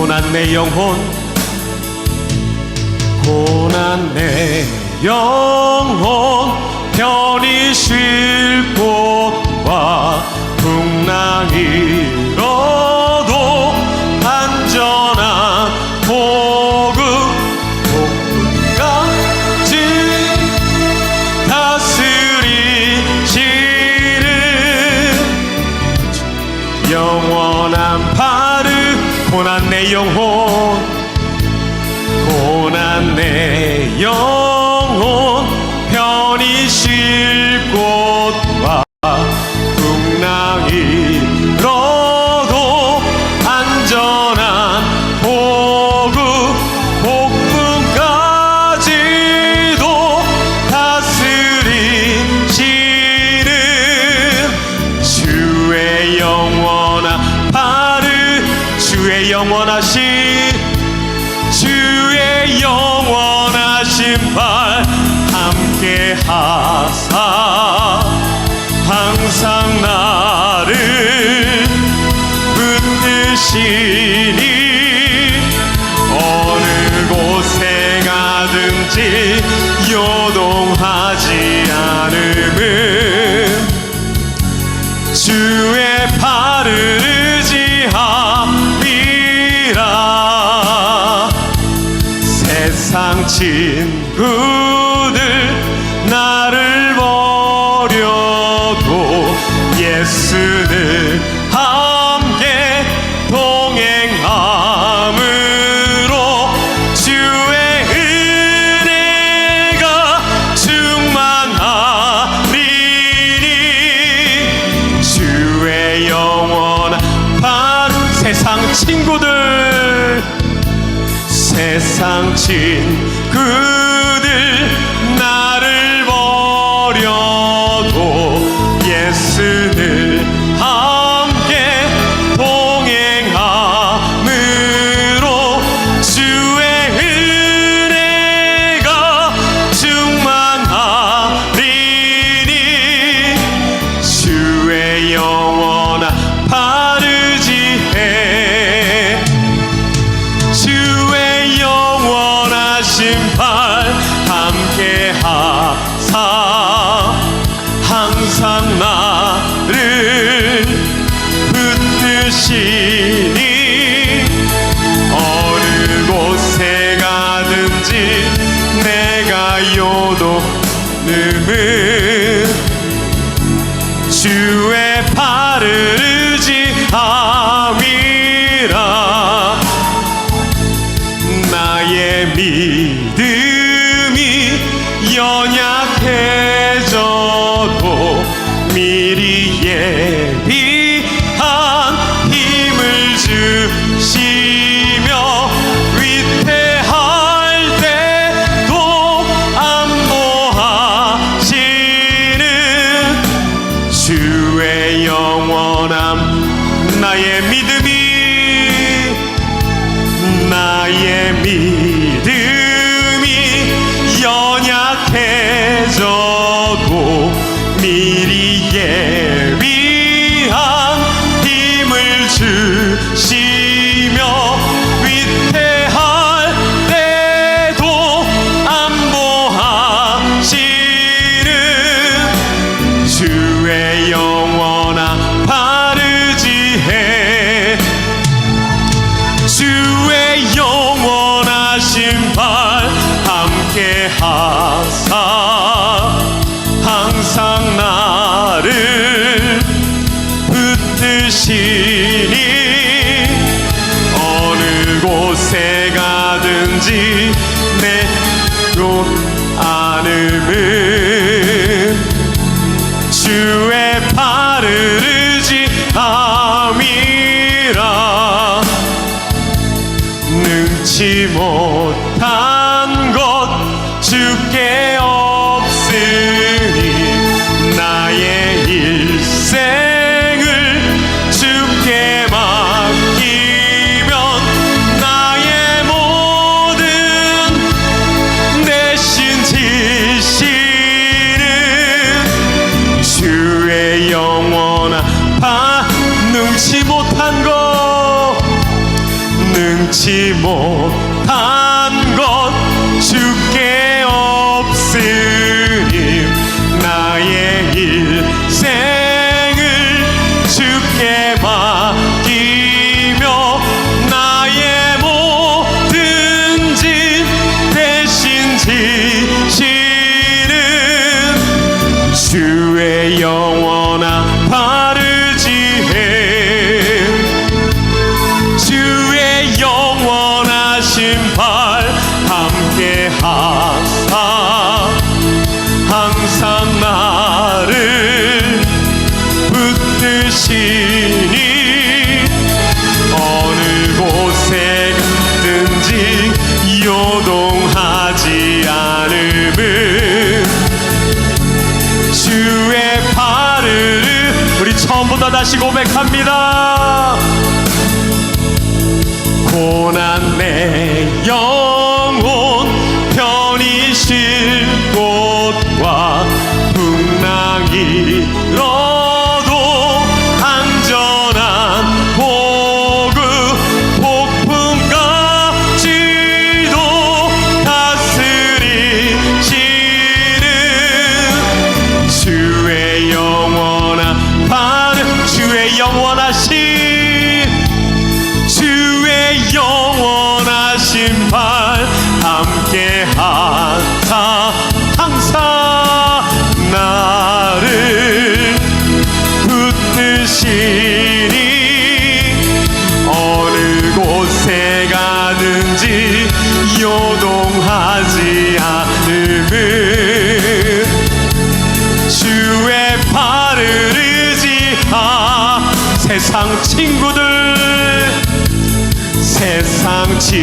고난 내 영혼 고난 내 영혼 별이 쉴 곳과 풍랑이 쓰네 Him 나의 믿음이 나의 믿음이 연약해져도 미리 예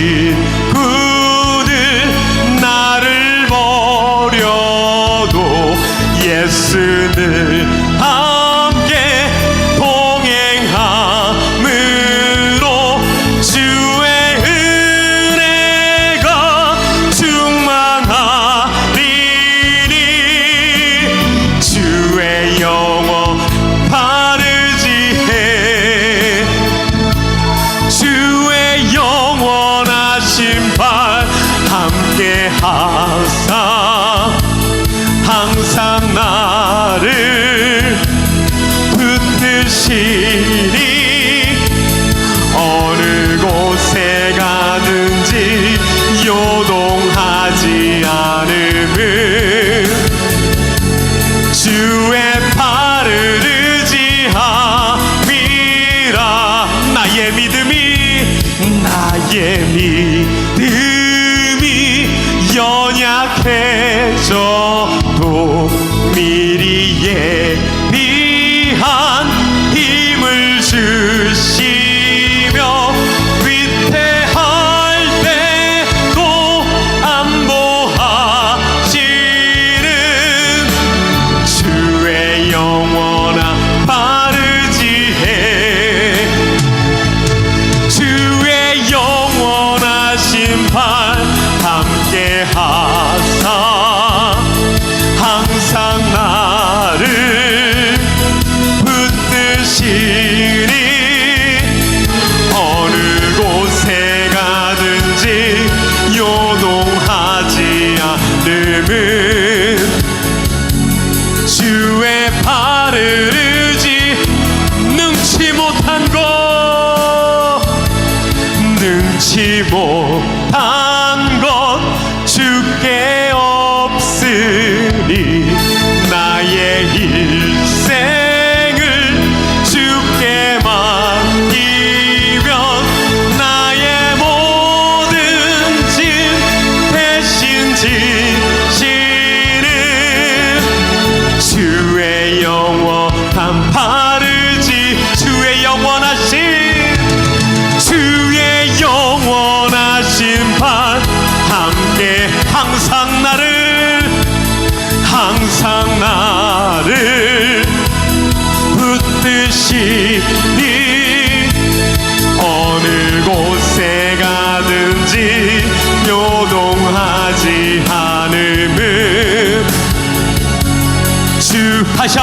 세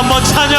한번 찬양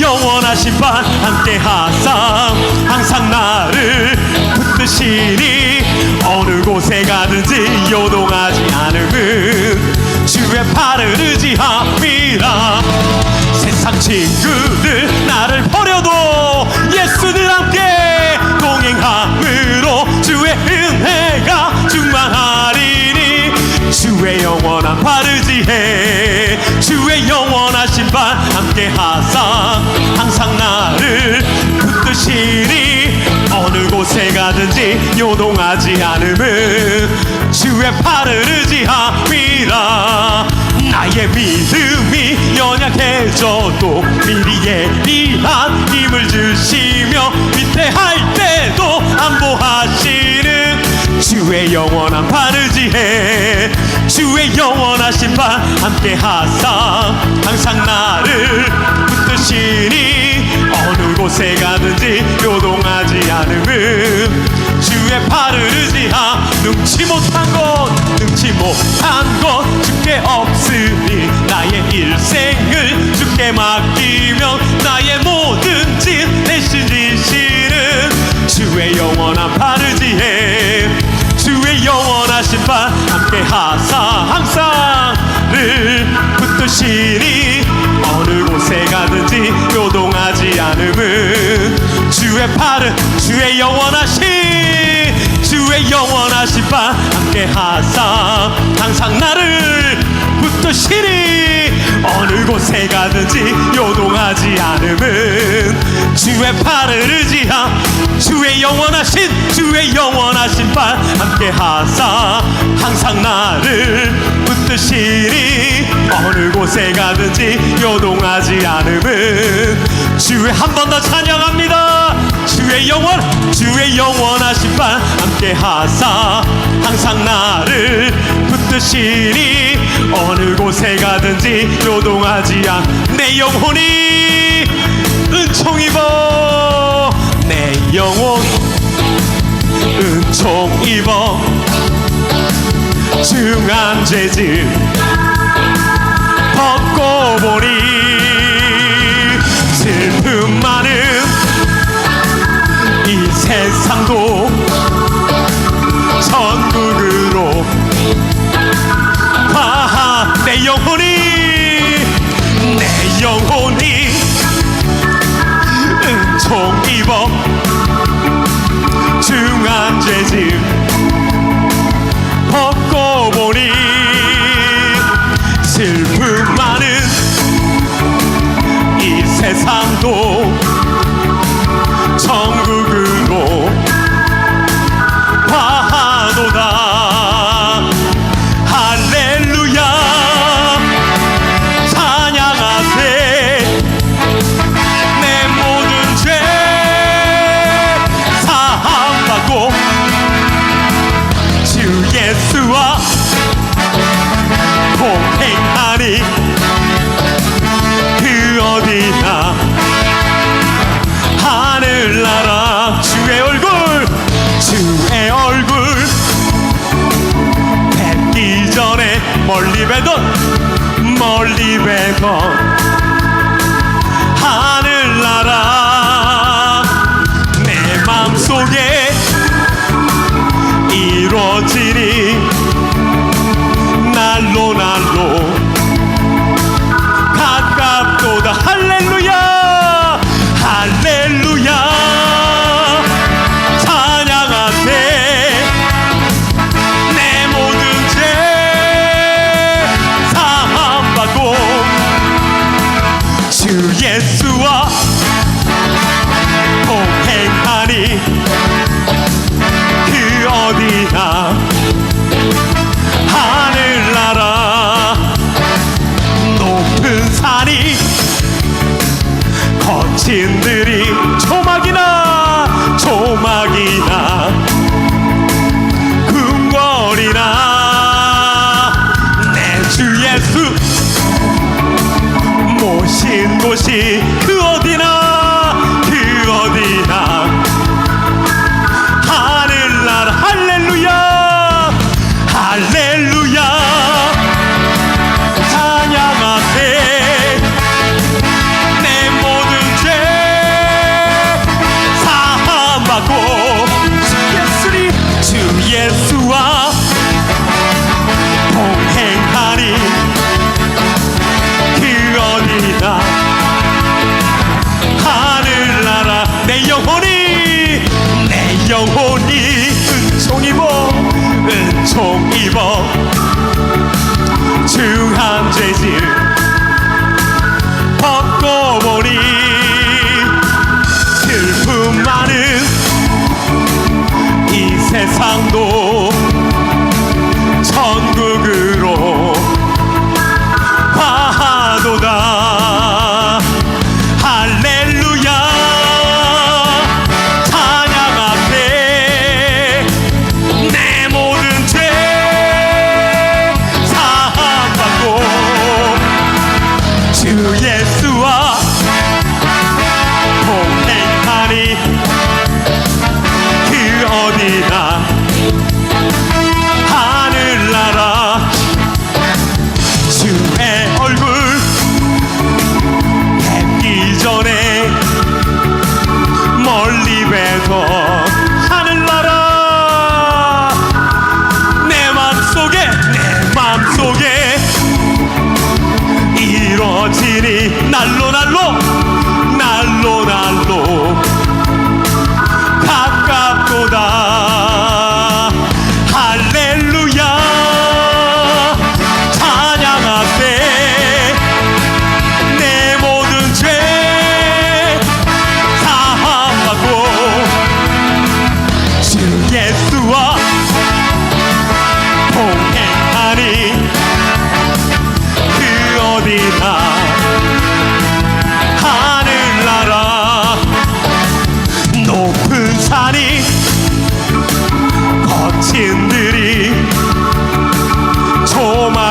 영원하신 반 함께 하사. 항상 나를 붙드시니 어느 곳에 가든지 요동하지 않음은 주의 팔을 의지함이라 세상 친구들 나를 버려 않음은 주의 팔을 의지함이라. 나의 믿음이 연약해져도 미리 예비한 힘을 주시며 위태할 때도 안보하시는 주의 영원한 바르지해. 주의 영원하신 반 함께 하사 항상 나를 붙드시니 어느 곳에 가든지 요동하지 않음은 주의 팔을 의지하 능치 못한 것 능치 못한 것 주께 없으니 나의 일생을 주께 맡기면 나의 모든 짓 대신 지시는 주의 영원한 바르지해 주의 영원하신 바 함께 하사 항상 를 붙드시니 어느 곳에 가든지 요동하지 않음은 주의 팔은 주의 주의 바 함께 하사. 항상 나를 붙드시니 어느 곳에 가든지 요동하지 않음은 주의 팔을 의지하. 주의 영원하신 주의 영원하신 발 함께 하사. 항상 나를 붙드시니 어느 곳에 가든지 요동하지 않음은 주의 한 번 더 찬양합니다 주의 영원 주의 영원하신 발 함께 하사. 항상 나를 붙드시니 어느 곳에 가든지 요동하지 않내 영혼이 은총 입어. 내 영혼 은총 입어. 중한 죄질 벗고 보니 멀리 배던 멀리 배던.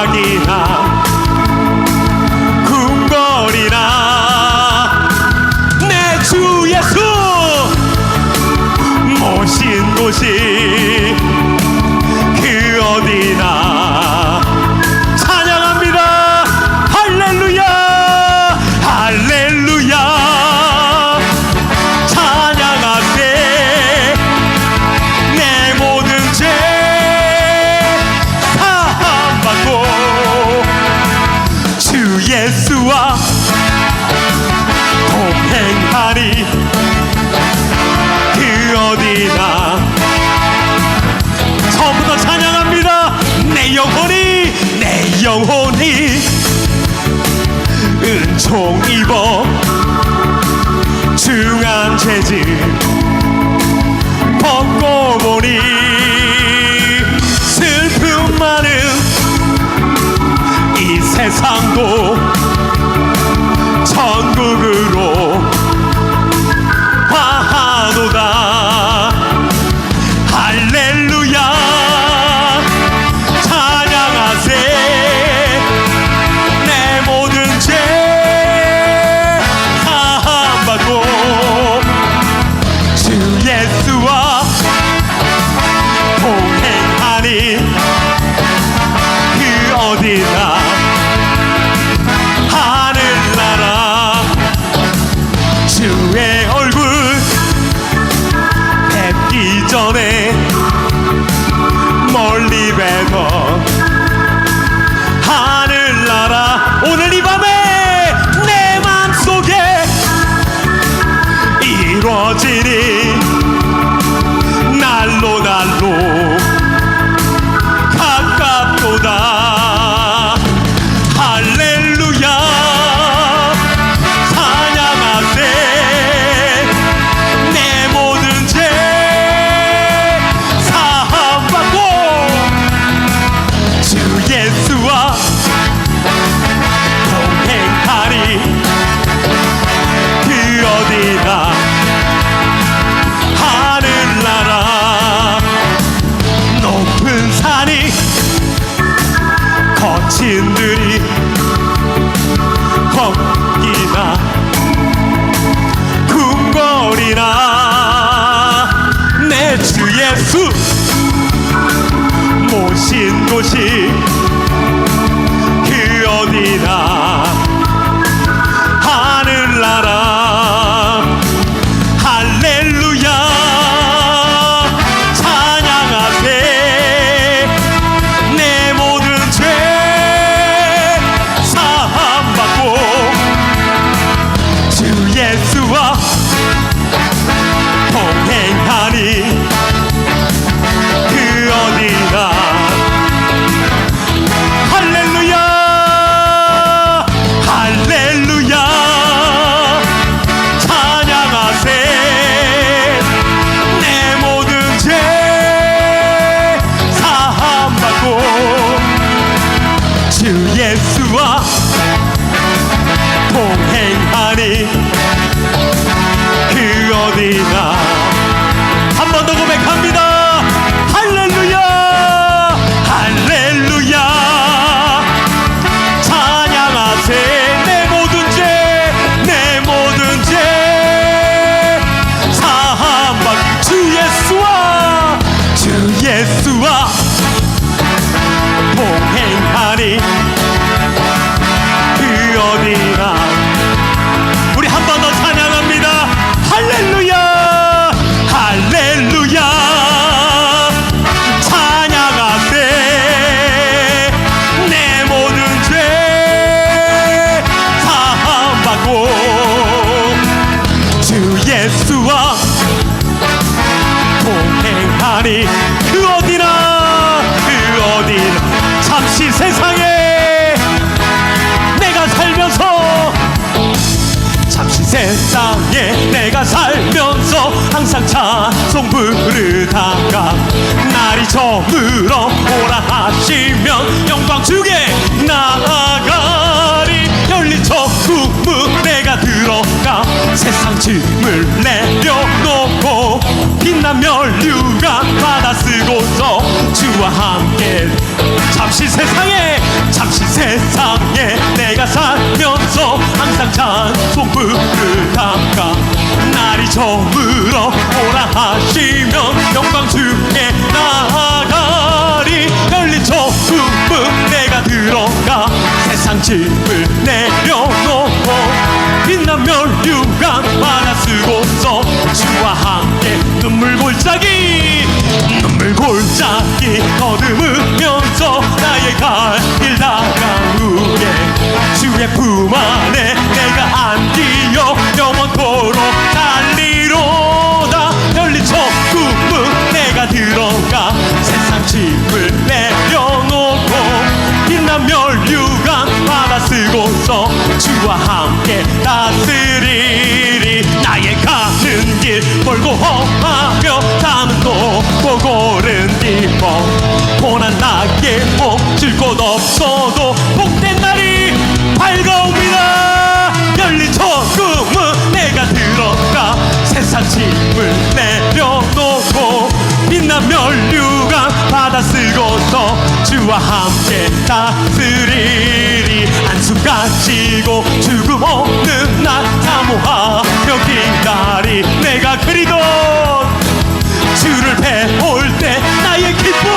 பாடினார் 벗고 보니 슬픔 많은 이 세상도 천국으로 주 예수. 모신 곳이 mim. 세상에 잠시 세상에 내가 살면서 항상 찬송 부를 담가 날이 저물어 오라 하시면 영광 중에 나아가리. 열린 저 꿈은 내가 들어가 세상 짐을 내려놓고 빛나며 기뻐하며 담도 고고른 기뻐. 고난 나게 목질 곳 없어도 복된 날이 밝아옵니다. 열린 천금은 내가 들어가 세상 짐을 내려놓고 빛난 멸류가 받아 쓰고서 주와 함께 다스리리. 한숨 가지고 죽음 없는 날 사모하 여긴 날이 내가 그리던 주를 배울 때 나의 기쁨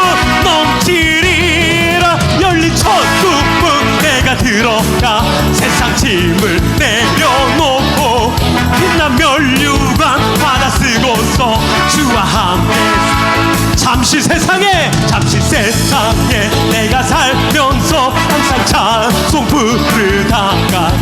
넘치리라. 열린 천국문 내가 들어가 세상 짐을 내려놓고 빛난 멸류관 받아 쓰고서 주와 함께 잠시 세상에 잠시 세상에 내가 살면서 항상 찬송 부르다가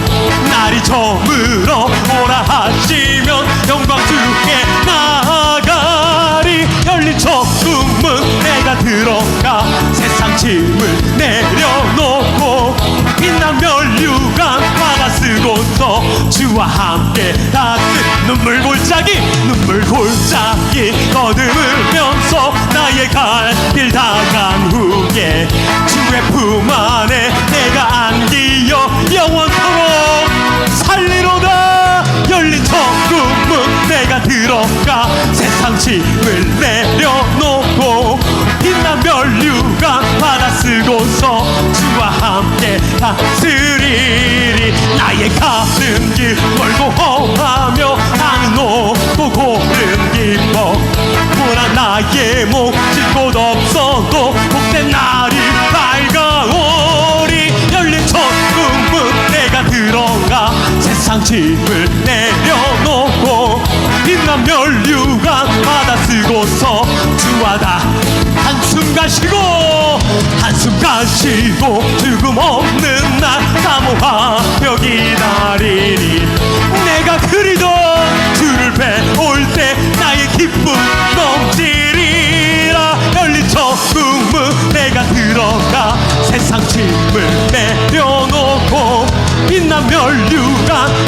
날이 저물어 오라 하시면 영광 주께 나아가리. 열린 천국문 내가 들어가 세상 짐을 내려놓고 빛난 멸류관 바다 쓰고서 주와 함께 닿은 눈물 골짜기 눈물 골짜기 거듭으면서 나의 갈 길 다간 후에 주의 품 안에 짐을 내려놓고 빛난 멸류관 바다 쓰고서 주와 함께 다스리리. 나의 가는 길 멀고 험하며 나는 높고 고른 깊어. 무난 나의 목질 곳 없어도 복된 날이 밝아오리. 열린 천국문 내가 들어가 세상 짐을 내 주와 다 한숨 가시고 한숨 가시고 죽음 없는 날 사모하며 기다리리 내가 그리던 주를 배울 때 나의 기쁨 넘치리라. 열린 천국문 내가 들어가 세상 짐을 내려놓고 빛난 멸류관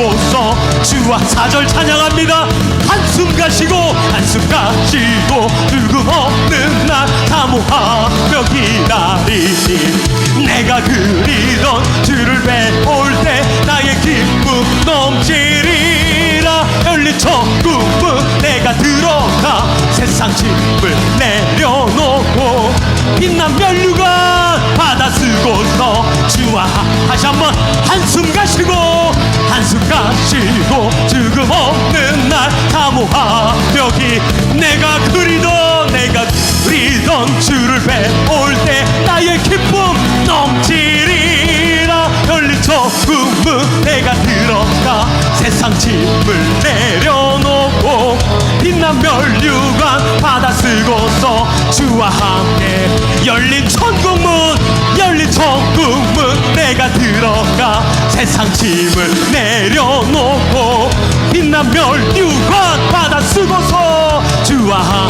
쓰고서 주와 사절 찬양합니다. 한숨 가시고 한숨 가시고 죽음 없는 날 사모하며 기다리니. 내가 그리던 주를 배울 때 나의 기쁨 넘치리라. 열린 천국문 내가 들어가 세상 짐을 내려놓고 빛난 멸류관 바다 쓰고서 주와 다시 한번 한숨 가시고 한숨 가시고 죽음 없는 날 사모하며 기 내가 그리던 내가 그리던 주를 배울 때 나의 기쁨 넘치리라. 열린 천국문 내가 들어가 세상 짐을 내려놓고 빛난 멸류관 바다 쓰고서 주와 함께 열린 천국문 천국문 내가 들어가 세상 짐을 내려놓고 빛난 멸류관 바다 쓰고서 주와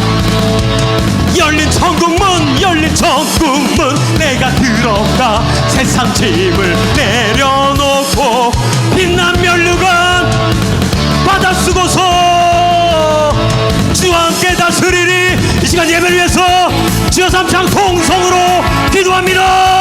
열린 천국문 열린 천국문 내가 들어가 세상 짐을 내려놓고 빛난 멸류관 바다 쓰고서 주와 함께 다스리리. 이 시간 예배를 위해서 주여 삼창 통성으로 기도합니다